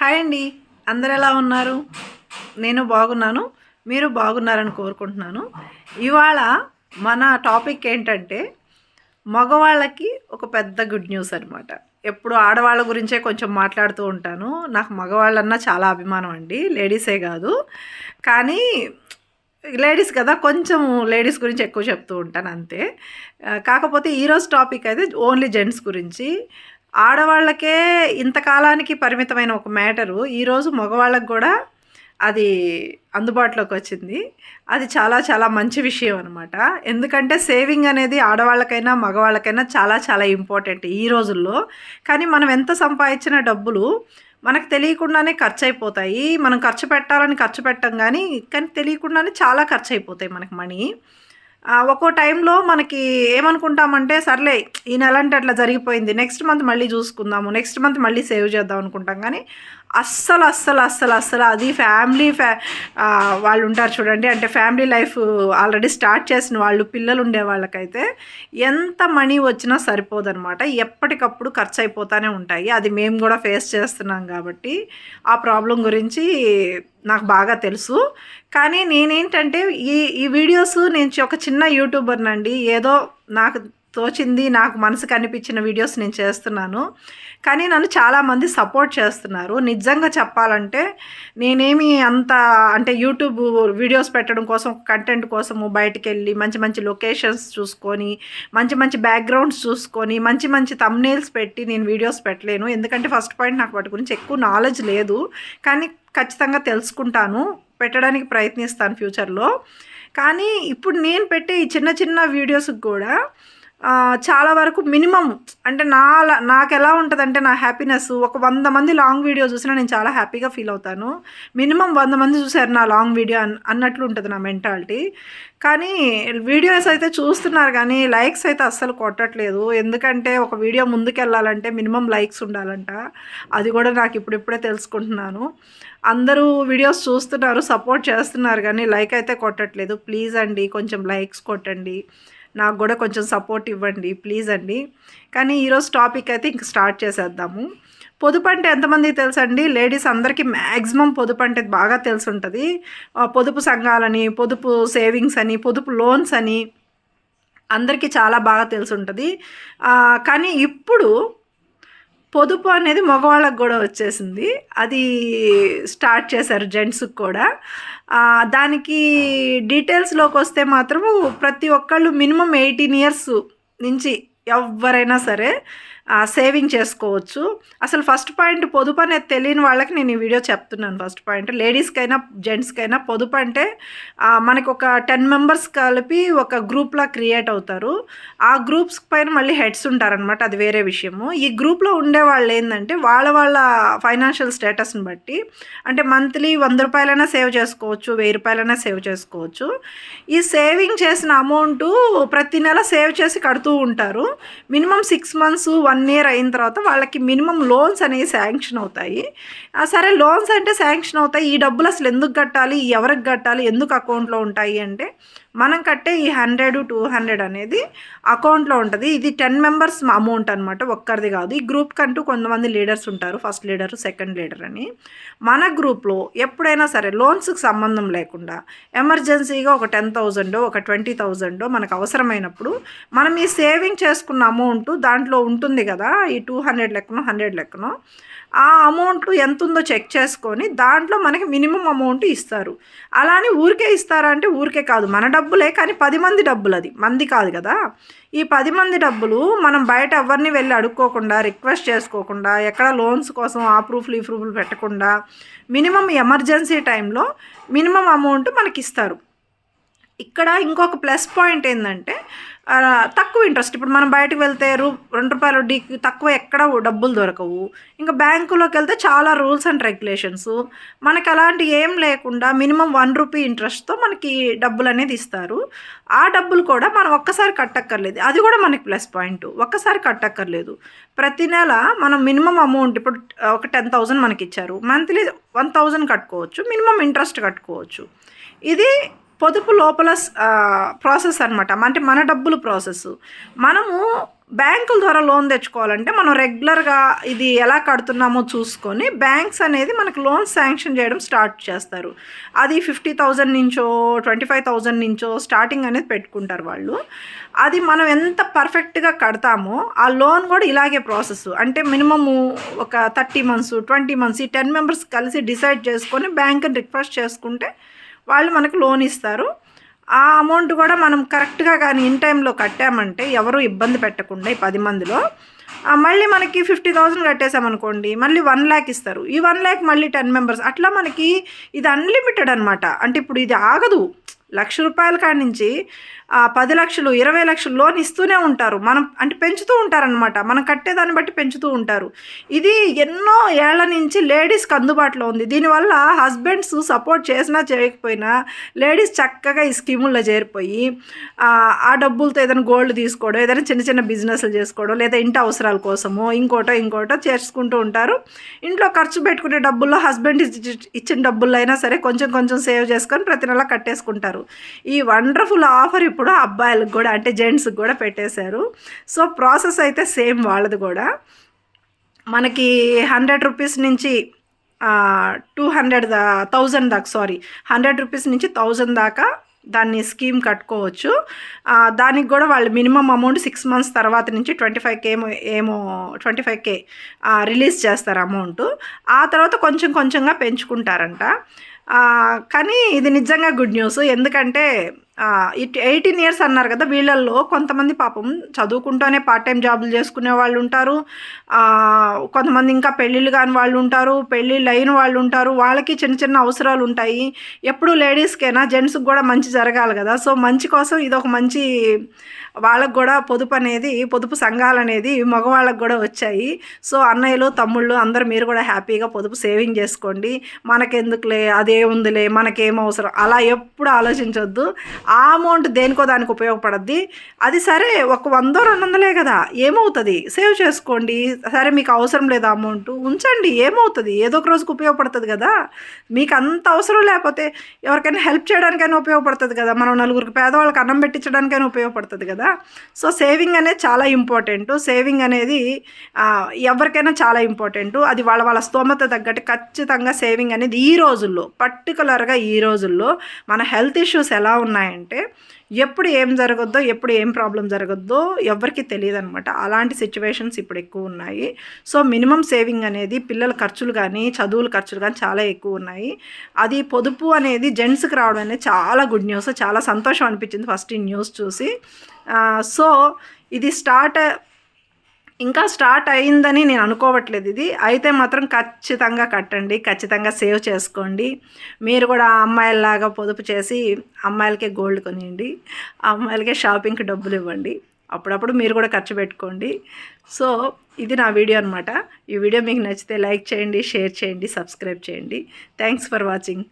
Hi అండి. అందరు ఎలా ఉన్నారు? నేను బాగున్నాను. మీరు బాగున్నారని కోరుకుంటున్నాను. ఇవాళ మన టాపిక్ ఏంటంటే మగవాళ్ళకి ఒక పెద్ద గుడ్ న్యూస్ అనమాట ఎప్పుడు ఆడవాళ్ళ గురించే కొంచెం మాట్లాడుతూ ఉంటాను. నాకు మగవాళ్ళన్నా చాలా అభిమానం అండి. లేడీసే కాదు. కానీ లేడీస్ కదా కొంచెం లేడీస్ గురించి ఎక్కువ చెప్తూ ఉంటాను అంతే. కాకపోతే ఈరోజు టాపిక్ అయితే ఓన్లీ జెంట్స్ గురించి. ఆడవాళ్ళకే ఇంతకాలానికి పరిమితమైన ఒక మ్యాటరు. ఈరోజు మగవాళ్ళకు కూడా అది అందుబాటులోకి వచ్చింది. అది చాలా చాలా మంచి విషయం అనమాట ఎందుకంటే సేవింగ్ అనేది ఆడవాళ్ళకైనా మగవాళ్ళకైనా చాలా చాలా ఇంపార్టెంట్ ఈ రోజుల్లో. కానీ మనం ఎంత సంపాదించిన డబ్బులు మనకు తెలియకుండానే ఖర్చు అయిపోతాయి మనం ఖర్చు పెట్టాలని ఖర్చు పెట్టం కానీ కానీ తెలియకుండానే చాలా ఖర్చు అయిపోతాయి మనకి మనీ. ఒక్కో టైంలో మనకి ఏమనుకుంటామంటే సర్లే ఈ నెల అంటే అట్లా జరిగిపోయింది. నెక్స్ట్ మంత్ మళ్ళీ చూసుకుందాము. నెక్స్ట్ మంత్ మళ్ళీ సేవ్ చేద్దాం అనుకుంటాం. కానీ అస్సలు అస్సలు అస్సలు అస్సలు అది ఫ్యామిలీ ఫ్యా వాళ్ళు ఉంటారు చూడండి. అంటే ఫ్యామిలీ లైఫ్ ఆల్రెడీ స్టార్ట్ చేసిన వాళ్ళు పిల్లలు ఉండే వాళ్ళకైతే ఎంత మనీ వచ్చినా సరిపోదనమాట. ఎప్పటికప్పుడు ఖర్చు అయిపోతూనే ఉంటాయి. అది మేము కూడా ఫేస్ చేస్తున్నాం కాబట్టి ఆ ప్రాబ్లం గురించి నాకు బాగా తెలుసు. కానీ నేనేంటంటే ఈ ఈ వీడియోస్ నేను ఒక చిన్న యూట్యూబర్నండి ఏదో నాకు తోచింది నాకు మనసుకు అనిపించిన వీడియోస్ నేను చేస్తున్నాను. కానీ నన్ను చాలామంది సపోర్ట్ చేస్తున్నారు. నిజంగా చెప్పాలంటే నేనేమి అంత అంటే యూట్యూబ్ వీడియోస్ పెట్టడం కోసం కంటెంట్ కోసము బయటికి వెళ్ళి మంచి మంచి లొకేషన్స్ చూసుకొని మంచి మంచి బ్యాక్గ్రౌండ్స్ చూసుకొని మంచి మంచి తమ్నేల్స్ పెట్టి నేను వీడియోస్ పెట్టలేను. ఎందుకంటే ఫస్ట్ పాయింట్ నాకు వాటి గురించి ఎక్కువ నాలెడ్జ్ లేదు. కానీ ఖచ్చితంగా తెలుసుకుంటాను. పెట్టడానికి ప్రయత్నిస్తాను ఫ్యూచర్లో. కానీ ఇప్పుడు నేను పెట్టే ఈ చిన్న చిన్న వీడియోస్కి కూడా చాలా వరకు మినిమం అంటే నా నాకు ఎలా ఉంటుందంటే నా హ్యాపీనెస్ ఒక వంద మంది లాంగ్ వీడియో చూసినా నేను చాలా హ్యాపీగా ఫీల్ అవుతాను. మినిమం వంద మంది చూశారు నా లాంగ్ వీడియో అన్ అన్నట్లు ఉంటుంది నా మెంటాలిటీ. కానీ వీడియోస్ అయితే చూస్తున్నారు కానీ లైక్స్ అయితే అస్సలు కొట్టట్లేదు. ఎందుకంటే ఒక వీడియో ముందుకెళ్ళాలంటే మినిమం లైక్స్ ఉండాలంట. అది కూడా నాకు ఇప్పుడిప్పుడే తెలుసుకుంటున్నాను. అందరూ వీడియోస్ చూస్తున్నారు సపోర్ట్ చేస్తున్నారు కానీ లైక్ అయితే కొట్టట్లేదు. ప్లీజ్ అండి కొంచెం లైక్స్ కొట్టండి. నాకు కూడా కొంచెం సపోర్ట్ ఇవ్వండి ప్లీజ్ అండి. కానీ ఈరోజు టాపిక్ అయితే ఇంక స్టార్ట్ చేసేద్దాము. పొదుపు అంటే ఎంతమందికి తెలుసండి? లేడీస్ అందరికీ మ్యాక్సిమం పొదుపు అంటే బాగా తెలిసి ఉంటుంది పొదుపు సంఘాలని పొదుపు సేవింగ్స్ అని పొదుపు లోన్స్ అని అందరికీ చాలా బాగా తెలిసి ఉంటుంది కానీ ఇప్పుడు పొదుపు అనేది మగవాళ్ళకు కూడా వచ్చేసింది. అది స్టార్ట్ చేశారు జెంట్స్కి కూడా. దానికి డీటెయిల్స్లోకి వస్తే మాత్రము ప్రతి ఒక్కళ్ళు మినిమం ఎయిటీన్ ఇయర్స్ నుంచి ఎవరైనా సరే సేవింగ్ చేసుకోవచ్చు. అసలు ఫస్ట్ పాయింట్ పొదుపు అనేది తెలియని వాళ్ళకి నేను ఈ వీడియో చెప్తున్నాను ఫస్ట్ పాయింట్ లేడీస్కైనా జెంట్స్కైనా పొదుపు అంటే మనకు ఒక టెన్ మెంబర్స్ కలిపి ఒక గ్రూప్లా క్రియేట్ అవుతారు. ఆ గ్రూప్స్ పైన మళ్ళీ హెడ్స్ ఉంటారనమాట అది వేరే విషయము. ఈ గ్రూప్లో ఉండే వాళ్ళు ఏంటంటే వాళ్ళ వాళ్ళ ఫైనాన్షియల్ స్టేటస్ని బట్టి అంటే మంత్లీ వంద రూపాయలైనా సేవ్ చేసుకోవచ్చు వెయ్యి రూపాయలైనా సేవ్ చేసుకోవచ్చు. ఈ సేవింగ్ చేసిన అమౌంట్ ప్రతి నెల సేవ్ చేసి కడుతూ ఉంటారు. Minimum six months one one year అయిన తర్వాత వాళ్ళకి మినిమం లోన్స్ అనేవి శాంక్షన్ అవుతాయి. సరే లోన్స్ అంటే శాంక్షన్ అవుతాయి. ఈ డబ్బులు అసలు ఎందుకు కట్టాలి? ఎవరికి కట్టాలి? ఎందుకు అకౌంట్లో ఉంటాయి? అంటే మనం కట్టే ఈ హండ్రెడ్ టూ హండ్రెడ్ అనేది అకౌంట్లో ఉంటుంది. ఇది టెన్ మెంబర్స్ అమౌంట్ అనమాట ఒక్కరిది కాదు. ఈ గ్రూప్ కంటూ కొంతమంది లీడర్స్ ఉంటారు ఫస్ట్ లీడర్ సెకండ్ లీడర్ అని. మన గ్రూప్లో ఎప్పుడైనా సరే లోన్స్కి సంబంధం లేకుండా ఎమర్జెన్సీగా ఒక టెన్ థౌజండో ఒక ట్వంటీ థౌజండో మనకు అవసరమైనప్పుడు మనం ఈ సేవింగ్ చేసుకున్న అమౌంట్ దాంట్లో ఉంటుంది కదా ఈ టూ హండ్రెడ్ లెక్కనో హండ్రెడ్ లెక్కనో ఆ అమౌంట్ ఎంత ఉందో చెక్ చేసుకొని దాంట్లో మనకి మినిమం అమౌంట్ ఇస్తారు. అలా అని ఊరికే ఇస్తారా అంటే ఊరికే కాదు. మన డబ్బులే కానీ పది మంది డబ్బులు అది. మంది కాదు కదా. ఈ పది మంది డబ్బులు మనం బయట ఎవరిని వెళ్ళి అడుక్కోకుండా రిక్వెస్ట్ చేసుకోకుండా ఎక్కడ లోన్స్ కోసం ఆ ప్రూఫ్లు ఈ ప్రూఫ్లు పెట్టకుండా మినిమం ఎమర్జెన్సీ టైంలో మినిమం అమౌంట్ మనకి ఇస్తారు. ఇక్కడ ఇంకొక ప్లస్ పాయింట్ ఏంటంటే తక్కువ ఇంట్రెస్ట్ ఇప్పుడు మనం బయటకు వెళ్తే రూ రెండు రూపాయలు వడ్డీకి తక్కువ ఎక్కడ డబ్బులు దొరకవు. ఇంకా బ్యాంకులోకి వెళ్తే చాలా రూల్స్ అండ్ రెగ్యులేషన్స్. మనకి అలాంటి ఏం లేకుండా మినిమం వన్ రూపీ ఇంట్రెస్ట్తో మనకి డబ్బులు అనేది ఇస్తారు. ఆ డబ్బులు కూడా మనం ఒక్కసారి కట్టక్కర్లేదు. అది కూడా మనకి ప్లస్ పాయింట్. ఒక్కసారి కట్టక్కర్లేదు. ప్రతి నెల మనం మినిమం అమౌంట్ ఇప్పుడు ఒక టెన్ థౌజండ్ మనకి ఇచ్చారు. మంత్లీ వన్ థౌజండ్ కట్టుకోవచ్చు. మినిమం ఇంట్రెస్ట్ కట్టుకోవచ్చు. ఇది పొదుపు లోపల ప్రాసెస్ అనమాట అంటే మన డబ్బులు ప్రాసెస్ మనము బ్యాంకుల ద్వారా లోన్ తెచ్చుకోవాలంటే మనం రెగ్యులర్గా ఇది ఎలా కడుతున్నామో చూసుకొని బ్యాంక్స్ అనేది మనకు లోన్ శాంక్షన్ చేయడం స్టార్ట్ చేస్తారు. అది ఫిఫ్టీ థౌజండ్ నుంచో ట్వంటీ ఫైవ్ థౌజండ్ నుంచో స్టార్టింగ్ అనేది పెట్టుకుంటారు వాళ్ళు. అది మనం ఎంత పర్ఫెక్ట్గా కడతామో ఆ లోన్ కూడా ఇలాగే ప్రాసెస్ అంటే మినిమము ఒక థర్టీ మంత్స్ ట్వంటీ మంత్స్ ఈ టెన్ మెంబర్స్ కలిసి డిసైడ్ చేసుకొని బ్యాంక్ని రిక్వెస్ట్ చేసుకుంటే వాళ్ళు మనకు లోన్ ఇస్తారు. ఆ అమౌంట్ కూడా మనం కరెక్ట్గా కానీ ఇన్ టైంలో కట్టామంటే ఎవరు ఇబ్బంది పెట్టకుండా ఈ పది మందిలో మళ్ళీ మనకి ఫిఫ్టీ థౌసండ్ కట్టేసామనుకోండి మళ్ళీ వన్ ల్యాక్ ఇస్తారు. ఈ వన్ ల్యాక్ మళ్ళీ టెన్ మెంబర్స్ అట్లా మనకి ఇది అన్లిమిటెడ్ అనమాట అంటే ఇప్పుడు ఇది ఆగదు. లక్ష రూపాయల కాడి నుంచి పది లక్షలు ఇరవై లక్షలు లోన్ ఇస్తూనే ఉంటారు. మనం అంటే పెంచుతూ ఉంటారనమాట మనం కట్టేదాన్ని బట్టి పెంచుతూ ఉంటారు. ఇది ఎన్నో ఏళ్ళ నుంచి లేడీస్కి అందుబాటులో ఉంది. దీనివల్ల హస్బెండ్స్ సపోర్ట్ చేసినా చేయకపోయినా లేడీస్ చక్కగా ఈ స్కీముల్లో చేరిపోయి ఆ, డబ్బులతో ఏదైనా గోల్డ్ తీసుకోవడం ఏదైనా చిన్న చిన్న బిజినెస్లు చేసుకోవడం లేదా ఇంటి అవసరాల కోసమో ఇంకోటో ఇంకోటో చేసుకుంటూ ఉంటారు. ఇంట్లో ఖర్చు పెట్టుకునే డబ్బుల్లో హస్బెండ్ ఇచ్చిన డబ్బుల్లో అయినా సరే కొంచెం కొంచెం సేవ్ చేసుకొని ప్రతి నెల కట్టేసుకుంటారు. ఈ వండర్ఫుల్ ఆఫర్ ఇప్పుడు అబ్బాయిలకు కూడా అంటే జెంట్స్కి కూడా పెట్టేశారు. సో ప్రాసెస్ అయితే సేమ్ వాళ్ళది కూడా. మనకి హండ్రెడ్ రూపీస్ నుంచి టూ హండ్రెడ్ దా థౌజండ్ దాకా సారీ హండ్రెడ్ రూపీస్ నుంచి థౌజండ్ దాకా దాన్ని స్కీమ్ కట్టుకోవచ్చు. దానికి కూడా వాళ్ళు మినిమం అమౌంట్ సిక్స్ మంత్స్ తర్వాత నుంచి ట్వంటీ ఫైవ్ కే ఏమో ఏమో ట్వంటీ ఫైవ్ కే రిలీజ్ చేస్తారు అమౌంట్. ఆ తర్వాత కొంచెం కొంచెంగా పెంచుకుంటారంట. కానీ ఇది నిజంగా గుడ్ న్యూస్ ఎందుకంటే ఎయిటీన్ ఇయర్స్ అన్నారు కదా వీళ్ళల్లో కొంతమంది పాపం చదువుకుంటూనే పార్ట్ టైం జాబులు చేసుకునే వాళ్ళు ఉంటారు. కొంతమంది ఇంకా పెళ్ళిళ్ళు కాని వాళ్ళు ఉంటారు పెళ్ళిళ్ళు అయిన వాళ్ళు ఉంటారు. వాళ్ళకి చిన్న చిన్న అవసరాలు ఉంటాయి. ఎప్పుడు లేడీస్కైనా? జెంట్స్కి కూడా మంచి జరగాలి కదా. సో మంచి కోసం ఇది ఒక మంచి వాళ్ళకు కూడా పొదుపు అనేది పొదుపు సంఘాలు అనేది మగవాళ్ళకు కూడా వచ్చాయి. సో అన్నయ్యలు తమ్ముళ్ళు అందరు మీరు కూడా హ్యాపీగా పొదుపు సేవింగ్ చేసుకోండి. మనకెందుకులే అదే ఉందిలే మనకేం అవసరం? అలా ఎప్పుడు ఆలోచించొద్దు. ఆ అమౌంట్ దేనికో దానికి ఉపయోగపడద్ది. అది సరే ఒక వందో రెండు వందలే కదా. ఏమవుతుంది? సేవ్ చేసుకోండి. సరే మీకు అవసరం లేదు అమౌంట్ ఉంచండి. ఏమవుతుంది? ఏదో ఒక రోజుకి ఉపయోగపడుతుంది కదా. మీకు అంత అవసరం లేకపోతే ఎవరికైనా హెల్ప్ చేయడానికైనా ఉపయోగపడుతుంది కదా. మనం నలుగురికి పేదవాళ్ళకి అన్నం పెట్టించడానికైనా ఉపయోగపడుతుంది కదా. సో సేవింగ్ అనేది చాలా ఇంపార్టెంట్ సేవింగ్ అనేది ఎవరికైనా చాలా ఇంపార్టెంట్ అది వాళ్ళ వాళ్ళ స్తోమత తగ్గట్టు ఖచ్చితంగా సేవింగ్ అనేది ఈ రోజుల్లో పర్టికులర్గా ఈ రోజుల్లో మన హెల్త్ ఇష్యూస్ ఎలా ఉన్నాయండి అంటే ఎప్పుడు ఏం జరగద్దో ఎప్పుడు ఏం ప్రాబ్లం జరగద్దో ఎవరికి తెలియదు అనమాట అలాంటి సిచ్యువేషన్స్ ఇప్పుడు ఎక్కువ ఉన్నాయి. సో మినిమం సేవింగ్ అనేది పిల్లల ఖర్చులు కానీ చదువుల ఖర్చులు కానీ చాలా ఎక్కువ ఉన్నాయి. అది పొదుపు అనేది జెంట్స్కి రావడం అనేది చాలా గుడ్ న్యూస్ చాలా సంతోషం అనిపించింది ఫస్ట్ ఈ న్యూస్ చూసి. సో ఇది స్టార్ట్ ఇంకా స్టార్ట్ అయిందని నేను అనుకోవట్లేదు ఇది. అయితే మాత్రం ఖచ్చితంగా కట్టండి ఖచ్చితంగా సేవ్ చేసుకోండి. మీరు కూడా అమ్మాయిలలాగా పొదుపు చేసి అమ్మాయిలకే గోల్డ్ కొనియండి అమ్మాయిలకే షాపింగ్కి డబ్బులు ఇవ్వండి. అప్పుడప్పుడు మీరు కూడా ఖర్చు పెట్టుకోండి. సో ఇది నా వీడియో అనమాట ఈ వీడియో మీకు నచ్చితే లైక్ చేయండి షేర్ చేయండి సబ్స్క్రైబ్ చేయండి. Thanks for watching.